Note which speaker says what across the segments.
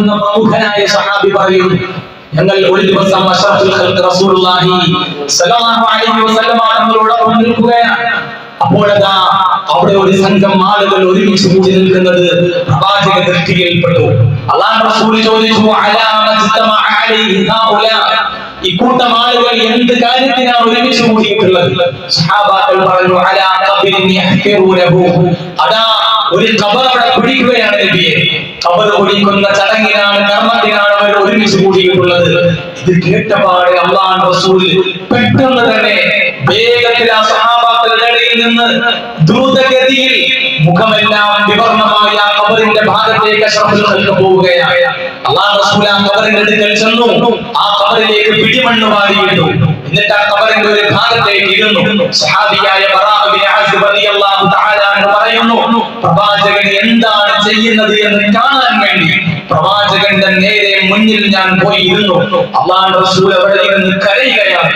Speaker 1: എന്ന പ്രമുഖനായ സഹാബി പറയുന്നു ഞങ്ങൾ ഒരു ദിവസം തങ്ങളോടൊപ്പം നിൽക്കുകയാണ്. അപ്പോഴതാ അവിടെ ഒരു സംഘം ആളുകൾ ഒരുമിച്ച് കൂടി നിൽക്കുന്നത് പ്രവാചക ദൃഷ്ടിയിൽപ്പെട്ടു. അള്ളാഹു റസൂൽ ചോദിച്ചു ഇക്കൂട്ടം ആളുകൾ എന്ത് കാര്യത്തിനാണ് ഒരുമിച്ച് കൂടിയിട്ടുള്ളത്? സഹാബാക്കൾ പറഞ്ഞു അലാ ഖബറിൻ യഹ്കിറൂനഹു. അതാ ഒരു ഖബർ അവിടെ പിടിക്കുകയാണ് നബിയെ ഖബർ ഒഴിക്കുന്ന ചടങ്ങിനാണ് കർമ്മത്തിനാണ് അവർ ഒരുമിച്ച് കൂടിയിട്ടുള്ളത്. ഇത് കേട്ടപാടെ അള്ളാഹ് റസൂൽ പെട്ടെന്ന് തന്നെ വേഗത്തിൽ ആ സഹാബാക്കളുടെ ഇടയിൽ നിന്ന് ദ്രുതഗതിയിൽ മുഖമെല്ലാം വിവർണമായ ആ കബറിന്റെ ഭാഗത്തേക്ക് അഷ്റഫുൽ ഖൽഖ് പോവുകയാണ്. അള്ളാഹു റസൂൽ ആ കബറിന്റെ അടുക്കൽ ചെന്നു. ആ കബറിലേക്ക് പിടിമണ്ണ് വാരിയിട്ടു. എന്നിട്ട് ആ കബറിന്റെ ഒരു ഭാഗത്തേക്ക് ഇരുന്നു. സഹാബിയായ ബറാഅ ബിൻ ആസിബ് റളിയല്ലാഹു തആല പറയുന്നു പ്രവാചകൻ എന്താണ് ചെയ്യുന്നത് എന്ന് കാണാൻ വേണ്ടി. പ്രവാചകന്റെ നേരെ മുന്നിൽ ഞാൻ പോയിരുന്നു. അള്ളാഹു റസൂൽ അവിടെ ഇരുന്ന് കരയുകയാണ്.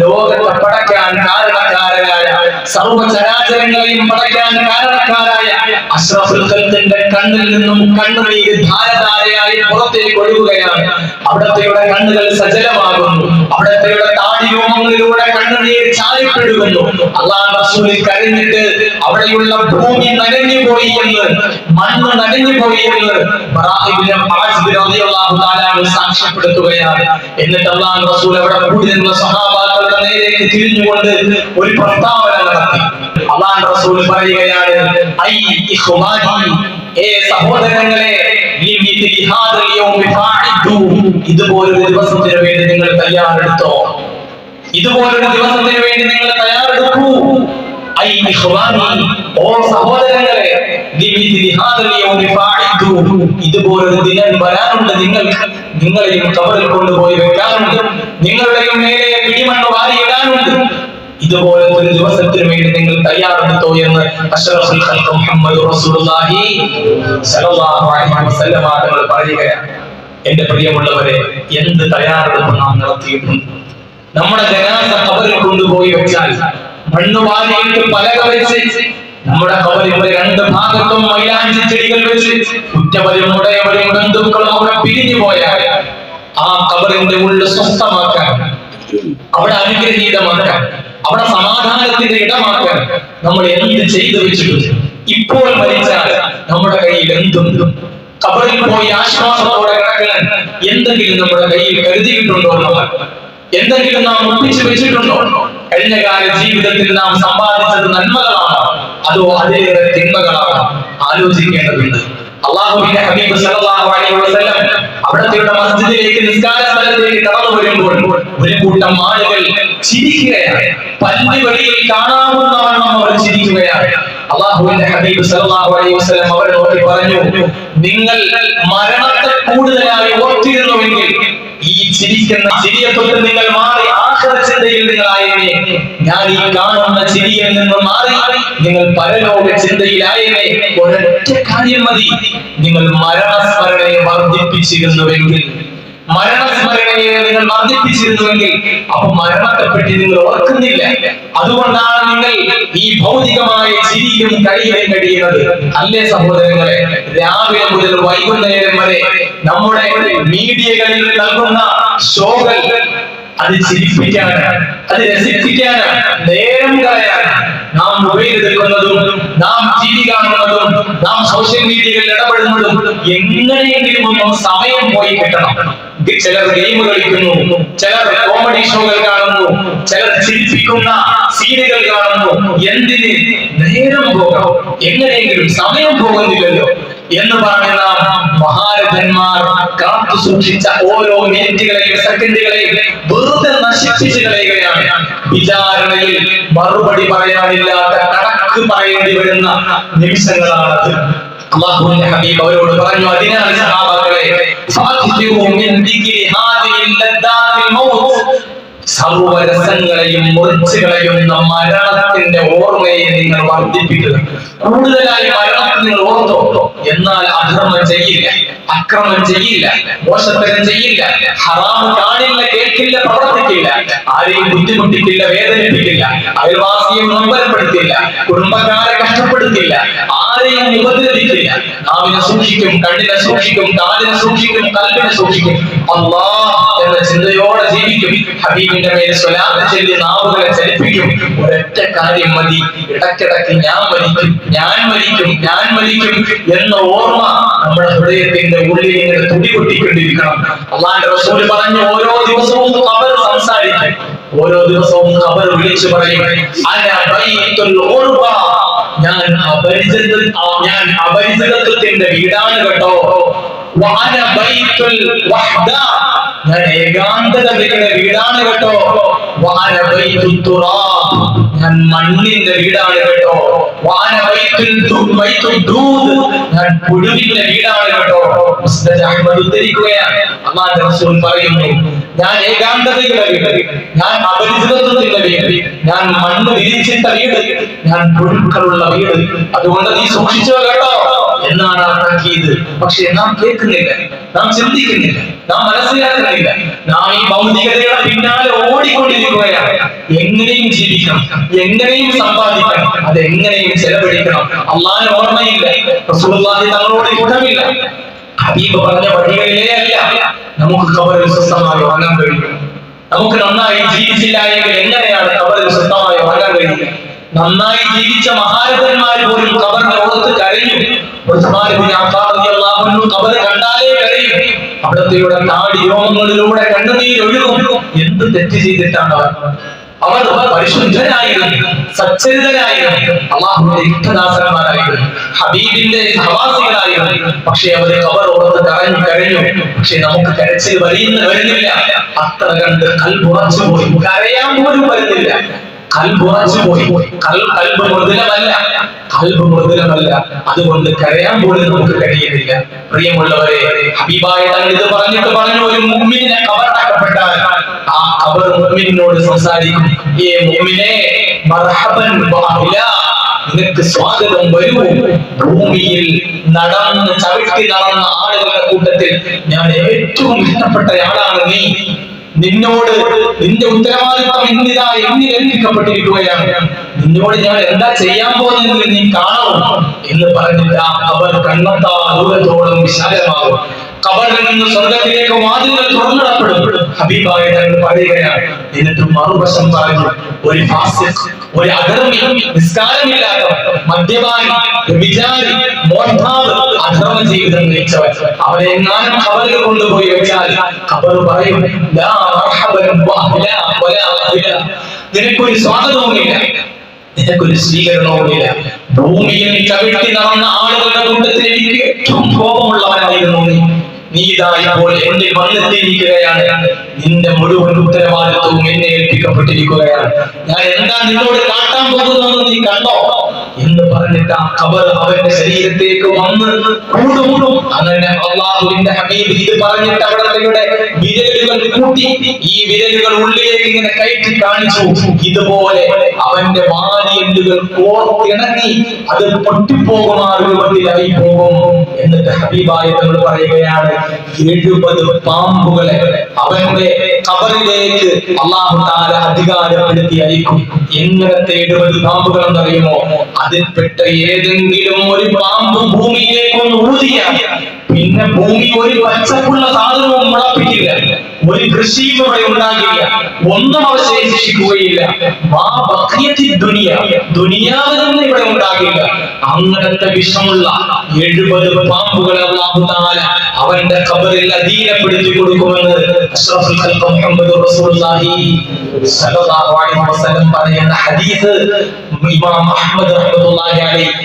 Speaker 1: ലോകത്തെ പടക്കാൻ കാരണക്കാരനായ സർവചരാചരങ്ങളെയും പടക്കാൻ കാരണക്കാരായ അഷ്റഫുൽ കണ്ണിൽ നിന്നും കണ്ണുനീര് ധാരധാരയായി പുറത്തേക്ക് ഒഴുകുകയാണ്. അവിടത്തെയുടെ കണ്ണുകൾ സജലമാകുന്നു. അവിടത്തെയുടെ താടി രൂപങ്ങളിലൂടെ കണ്ണുനീർ ചായപ്പെടുന്നു അള്ളാഹ് റസൂൽ കരഞ്ഞിട്ട് അവിടെയുള്ള ഭൂമി നനഞ്ഞു പോയി എന്ന് മണ്ണ് നനഞ്ഞു പോയി എന്ന് സാക്ഷ്യപ്പെടുത്തുകയാണ്. എന്നിട്ട് അള്ളാഹ് റസൂൽ അവിടെ കൂടി നിന്ന സഹാബാക്കളുടെ നേരേക്ക് തിരിഞ്ഞുകൊണ്ട് ഒരു പ്രസ്താവന നടത്തി അള്ളാൻ റസൂൽ പറയുകയാണ് ഐ ഇഖ്വാനി ഏ സഹോദരങ്ങളെ ഇതുപോലൊരു ദിവസത്തിന് വേണ്ടി നിങ്ങൾ തയ്യാറെടുത്തോ? ഇതുപോലൊരു ദിവസത്തിന് വേണ്ടി നിങ്ങൾ തയ്യാറെടുക്കൂ. ഐ ഇഖ്വാനി ഓ സഹോദരങ്ങളെ ഇതുപോലൊരു ദിനം വരാനുണ്ട് നിങ്ങൾക്ക് നിങ്ങളെയും കബറിൽ കൊണ്ടുപോയി വെക്കാനുണ്ട്. നിങ്ങളുടെയും മേലെ പിടിമണ്ണ് വാരിയിടാനുണ്ട്. ഇതുപോലത്തെ ഒരു ദിവസത്തിന് വേണ്ടി നിങ്ങൾ തയ്യാറെടുത്തോ എന്ന് അഷ്റഫുൽ റസൂലുള്ളാഹി അലൈഹി തങ്ങൾ പറയുകയാണ്. എന്റെ പ്രിയമുള്ളവരെ എന്ത് തയ്യാറെടുപ്പ് നാം നടത്തിയിട്ടുണ്ട്? നമ്മുടെ ജനാസ കബറിൽ കൊണ്ടുപോയി വെച്ചാൽ മണ്ണ് വാരിയിട്ട് പലക വെച്ച് നമ്മുടെ കവലിയുടെ രണ്ട് ഭാഗത്തും മൈലാഞ്ചി ചെടികൾ വെച്ച് കുറ്റവരും ഉടയവരും ബന്ധുക്കളും ഒക്കെ പിരിഞ്ഞു പോയാൽ ആ കബറിന്റെ ഉള്ളിൽ സ്വസ്ഥമാക്കാൻ അവിടെ അനുഗ്രഹീതമാക്കാൻ അവിടെ സമാധാനത്തിന്റെ ഇടമാക്കാൻ നമ്മൾ എന്ത് ചെയ്തു വെച്ചിട്ടുണ്ട് ഇപ്പോൾ മരിച്ചാൽ നമ്മുടെ കയ്യിൽ എന്തുണ്ട് കബറിൽ പോയി ആശ്വാസത്തോടെ കിടക്കാൻ എന്തെങ്കിലും നമ്മുടെ കയ്യിൽ കരുതിയിട്ടുണ്ടോ? നമ്മൾ എന്തെങ്കിലും നാം ഒപ്പിച്ചു വെച്ചിട്ടുണ്ടോ? കഴിഞ്ഞ കാല ജീവിതത്തിൽ നാം സമ്പാദിച്ചത് നന്മകളാണോ? അതോ അതിലേറെ തിന്മകളാണോ? ആലോചിക്കേണ്ടതുണ്ട്. അള്ളാഹുവിന്റെ ഹബീബ് സല്ലല്ലാഹു അലൈഹി വസല്ലം അവിടത്തെ മസ്ജിദിലേക്ക് നിസ്കാര സ്ഥലത്തേക്ക് കടന്നു വരുമ്പോൾ ഒരു കൂട്ടം ആളുകൾ ചിരിക്കുകയാണ്. പല്ലി വെളിയിൽ കാണാവുന്നവണ്ണം അവർ ചിരിക്കുകയാണ്. അള്ളാഹുവിന്റെ ഹബീബ് സല്ലല്ലാഹു അലൈഹി വസല്ലം അവരെ നോക്കി പറഞ്ഞു നിങ്ങൾ മരണത്തെ കൂടുതലായി ഓർത്തിരുന്നുവെങ്കിൽ ഈ ചിരിക്കുന്ന ചിരിയെ തൊട്ട് നിങ്ങൾ മാറി ആഹ്റ ചിന്തയിൽ നിങ്ങളായേ ഞാൻ ഈ കാണുന്ന ചിരിയിൽ നിന്ന് മാറി നിങ്ങൾ പരലോക ചിന്തയിലായേ ഒരൊറ്റ കാര്യം മതി. നിങ്ങൾ മരണസ്മരണയെ വർദ്ധിപ്പിച്ചിരുന്നുവെങ്കിൽ. മരണസ്മരണയെ നിങ്ങൾ വർദ്ധിപ്പിച്ചിരുന്നുവെങ്കിൽ അപ്പൊ മരണത്തെപ്പറ്റി നിങ്ങൾ ഓർക്കുന്നില്ല. അതുകൊണ്ടാണ് നിങ്ങൾ ഈ ഭൗതികമായ ചിരിയിലും കഴിയും കഴിയുന്നത് അല്ലേ സഹോദരങ്ങളെ രാവിലെ മുതൽ വൈകുന്നേരം വരെ നമ്മുടെ മീഡിയകളിൽ നൽകുന്ന ഷോകൾ അത് ചിരിപ്പിക്കാനാണ്. അത് രസിപ്പിക്കാനാണ്. നേരം കളയാനാണ്. നാം മൊബൈൽ എടുക്കുന്നതും നാം ടി വി കാണുന്നതും നാം സോഷ്യൽ മീഡിയയിൽ ഇടപെടുന്നതും എങ്ങനെയെങ്കിലും ഒന്നും സമയം പോയി കിട്ടണം. ചിലർ ഗെയിം കളിക്കുന്നു ചിലർ കോമഡി ഷോകൾ കാണുന്നു ചിലർ ചിരിപ്പിക്കുന്ന സീനുകൾ കാണുന്നു. എന്തിന്? നേരം പോകാം എങ്ങനെയെങ്കിലും സമയം പോകുന്നില്ലല്ലോ എന്ന് പറഞ്ഞ നാം മഹാരഥന്മാർ സൂക്ഷിച്ച ഓരോ മിനിറ്റുകളെയും സെക്കൻഡുകളെയും വെറുതെ നശിപ്പിച്ചു കളയുകയാണ്. വിചാരണയിൽ മറുപടി പറയാനില്ലാത്ത കണക്ക് പറയേണ്ടി വരുന്ന നിമിഷങ്ങളാണത്. ഹബീബ് അവരോട് പറഞ്ഞു അതിനാൽ സഹാബാക്കളെ സർവരസങ്ങളെയും മുറിച്ചുകളെയും കളയുന്ന മരണത്തിന്റെ ഓർമ്മയെ നിങ്ങൾ വർദ്ധിപ്പിക്കുക കൂടുതലായി മരണത്തെ നിങ്ങൾ ഓർത്തോ? എന്നാൽ അധർമ്മം ചെയ്യില്ല അക്രമം ചെയ്യില്ല മോശത്തരം ചെയ്യില്ല ഹറാം കാണില്ല കേൾക്കില്ല പ്രവർത്തിക്കില്ല ആരെയും ബുദ്ധിമുട്ടിക്കില്ല വേദനിപ്പിക്കില്ല അയൽവാസിയെ നൊമ്പരപ്പെടുത്തില്ല കുടുംബക്കാരെ കഷ്ടപ്പെടുത്തില്ല ആരെയും ഉപദ്രവിക്കില്ല നാവിനെ സൂക്ഷിക്കും കണ്ണിനെ സൂക്ഷിക്കും കാലിനെ സൂക്ഷിക്കും കൽവിനെ സൂക്ഷിക്കും. അള്ളാ എന്ന ചിന്തയോടെ ജീവിക്കും. ഹബീബിന്റെ മേൽ സ്വലാത്ത് ചൊല്ലി നാവുകളെ ചലിപ്പിക്കും. ഒരൊറ്റ കാര്യം മതി. ഇടക്കിടക്ക് ഞാൻ മരിക്കും ഞാൻ മരിക്കും ഞാൻ മരിക്കും എന്ന ഓർമ്മ നമ്മുടെ ഹൃദയത്തിന്റെ ഉള്ളിൽ ഇങ്ങനെ തുടി തുടികൊട്ടിക്കൊണ്ടിരിക്കണം. അള്ളാന്റെ റസൂൽ പറഞ്ഞു ഓരോ ദിവസവും അവർ സംസാരിക്കും. ഓരോ ദിവസവും അവർ വിളിച്ചു പറയും ഞാൻ അപരിചിത ഞാൻ അപരിചിതത്വത്തിന്റെ വീടാണ് കേട്ടോ. വാന ഞാൻ ഏകാന്തതയുടെ വീടാണ് കേട്ടോ. തുറാബ് ഞാൻ മണ്ണിന്റെ വീടാണ് കേട്ടോ. ബൈത്തുൽ ദൂദ് വീടാണ് കേട്ടോ. അഹ്മദ് ഉദ്ധരിക്കുകയാണ്. അള്ളാഹുവിന്റെ റസൂൽ പറയുന്നു ഞാൻ ഏകാന്തതയുടെ വീട് ഞാൻ അപരിചിതത്വത്തിന്റെ വീട് ഞാൻ മണ്ണ് വിരിച്ചിട്ട വീട് ഞാൻ പുഴുക്കളുള്ള വീട് അതുകൊണ്ട് നീ സൂക്ഷിച്ചോ കേട്ടോ. എന്നാണ് ആ പക്ഷെ നാം കേൾക്കുന്നില്ല. നാം ചിന്തിക്കുന്നില്ല. നാം മനസ്സിലാക്കുന്നില്ല. നാം ഈ ഭൗതികതയുടെ പിന്നാലെ ഓടിക്കൊണ്ടിരിക്കുകയാണ്. എങ്ങനെയും ജീവിക്കണം. എങ്ങനെയും സമ്പാദിക്കണം. അത് എങ്ങനെയും ചെലവഴിക്കണം. അള്ളാഹിന് ഓർമ്മയില്ല. തങ്ങളോട് ഇഷ്ടമില്ല ഹബീബ് പറഞ്ഞ വഴികളിലേ അല്ല. നമുക്ക് കബറിൽ സ്വസ്ഥമായി ഉറങ്ങാൻ കഴിയും. നമുക്ക് നന്നായി ജീവിച്ചില്ല എങ്കിൽ എങ്ങനെയാണ് കബറിൽ സ്വസ്ഥമായി ഉറങ്ങാൻ കഴിയുക? നന്നായി ജീവിച്ച മഹാരഥന്മാർ പോലും അഫ്ഫാൻ റളിയല്ലാഹു അൻഹു കബർ കണ്ടാലേ കരയും. അവിടത്തെയുടെ താടി രോമങ്ങളിലൂടെ കണ്ണുനീർ ഒഴുകും എന്ത് തെറ്റ് ചെയ്തിട്ടാണ് അവർ അവർ പരിശുദ്ധരായിരുന്നു സച്ചരിതരായിരുന്നു അള്ളാഹുവിന്റെ ഇഷ്ടദാസന്മാരായിരുന്നു ഹബീബിന്റെ സഹവാസികളായിരുന്നു പക്ഷെ അവർ കവർ ഓർത്ത് കരഞ്ഞു കരഞ്ഞു പക്ഷെ നമുക്ക് കരച്ചിൽ വലിയുന്ന വരുന്നില്ല. അത്ര കണ്ട് കൽപുറച്ചു പോയി കരയാൻ പോലും വരുന്നില്ല. കൽപുറച്ചു പോയി കൽ കൽബ് മൃദുലമല്ല. കൽബ് മൃദുലമല്ല. അതുകൊണ്ട് കരയാൻ പോലും നമുക്ക് കഴിയുന്നില്ല. പ്രിയമുള്ളവരെ ഹബീബായ തങ്ങൾ ഇത് പറഞ്ഞിട്ട് പറഞ്ഞു ഒരു മുമ്മിനെ കബറടക്കപ്പെട്ടാൽ ആ കബർ മുഅ്മിനോട് സംസാരിക്കും. ഏ മുഅ്മിനേ മർഹബൻ നിനക്ക് സ്വാഗതം വരൂ. ഭൂമിയിൽ നടന്ന് ചവിട്ടി നടന്ന ആളുകളുടെ കൂട്ടത്തിൽ ഞാൻ ഏറ്റവും ഇഷ്ടപ്പെട്ട ആളാണ് നീ. നിന്നോട് നിന്റെ ഉത്തരവാദിത്വം ഇന്നിതാ എന്നിൽ ഏൽപ്പിക്കപ്പെട്ടിരിക്കുകയാണ്. നിന്നോട് ഞാൻ എന്താ ചെയ്യാൻ പോകുന്നത് നീ കാണണം എന്ന് പറഞ്ഞില്ല കബർ കണ്ണത്താ ദൂരത്തോളം വിശാലമാകും. കബറിൽ നിന്ന് സ്വർഗത്തിലേക്ക് വാതിലുകൾ തുറന്നിടപ്പെടും. ഹബീബായ തങ്ങൾ പറയുകയാണ് എന്നിട്ട് മറുവശം പറഞ്ഞു ഒരു ഫാസിഖ് ഒരു അധർമ്മി നിസ്കാരമില്ലാത്ത മദ്യപാനി വിചാരി മോഷ്ടാവ് അധർമ്മ ജീവിതം നയിച്ചവൻ അവനെ എങ്ങാനും കബറിൽ കൊണ്ടുപോയി വെച്ചാൽ കബർ പറയും നിനക്കൊരു സ്വാഗതവുമില്ല. നിനക്കൊരു സ്വീകരണവുമില്ല. ഭൂമിയിൽ ചവിട്ടി നടന്ന ആളുകളുടെ കൂട്ടത്തിൽ എനിക്ക് ഏറ്റവും കോപമുള്ളവനായിരുന്നു നീ. നീ ഇതാ ഇപ്പോൾ എന്നിൽ വന്നെത്തിയിരിക്കുകയാണ്. നിന്റെ മുഴുവൻ ഉത്തരവാദിത്വവും എന്നെ ഏൽപ്പിക്കപ്പെട്ടിരിക്കുകയാണ്. ഞാൻ എന്താ നിന്നോട് കാട്ടാൻ പോകുന്നതെന്ന് നീ കണ്ടോ? എന്ന് പറഞ്ഞിട്ട് ആ കബർ അവന്റെ ശരീരത്തേക്ക് വന്ന് കൂടുകൂടും. അങ്ങനെ അള്ളാഹുവിന്റെ ഹബീബ് ഇത് പറഞ്ഞിട്ട് അവിടത്തെ വിരലുകൾ കൂട്ടി ഈ വിരലുകൾ ഉള്ളിലേക്ക് ഇങ്ങനെ കയറ്റി കാണിച്ചു. ഇതുപോലെ അവന്റെ വാരിയല്ലുകൾ കോർത്തിണങ്ങി അത് പൊട്ടിപ്പോകുമാർ രൂപത്തിലായി പോകും. എന്നിട്ട് ഹബീബായ തങ്ങൾ പറയുകയാണ് എഴുപത് പാമ്പുകളെ അവന്റെ കബറിലേക്ക് അള്ളാഹു താര അധികാരപ്പെടുത്തി അയക്കും. എങ്ങനത്തെ എഴുപത് പാമ്പുകൾ എന്നറിയുമോ അതിൽപ്പെട്ട ഏതെങ്കിലും ഒരു പാമ്പ് ഭൂമിയിലേക്ക് ഒന്ന് ഊതിയാൽ പിന്നെ ഭൂമി ഒരു പച്ചപ്പുള്ള സാധനവും ഒരു കൃഷിയും അവിടെ ഉണ്ടാകില്ല. ഒന്നും അവശേഷിക്കുകയില്ല ദുനിയാവിൽ ഇവിടെ ഉണ്ടാകില്ല. അങ്ങനത്തെ വിഷമുള്ള എഴുപത് പാമ്പുകൾ അവന്റെ കബറിൽ അധീനപ്പെടുത്തി കൊടുക്കുമെന്ന് അഷ്റഫുൽ ഖൽഖ് റസൂലുള്ളാഹി അലൈഹി വസല്ലം ഹദീസ് ഇമാം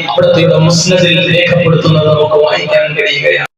Speaker 1: അവിടുത്തെ രേഖപ്പെടുത്തുന്നത് നമുക്ക് വായിക്കാൻ കഴിയുകയാണ്.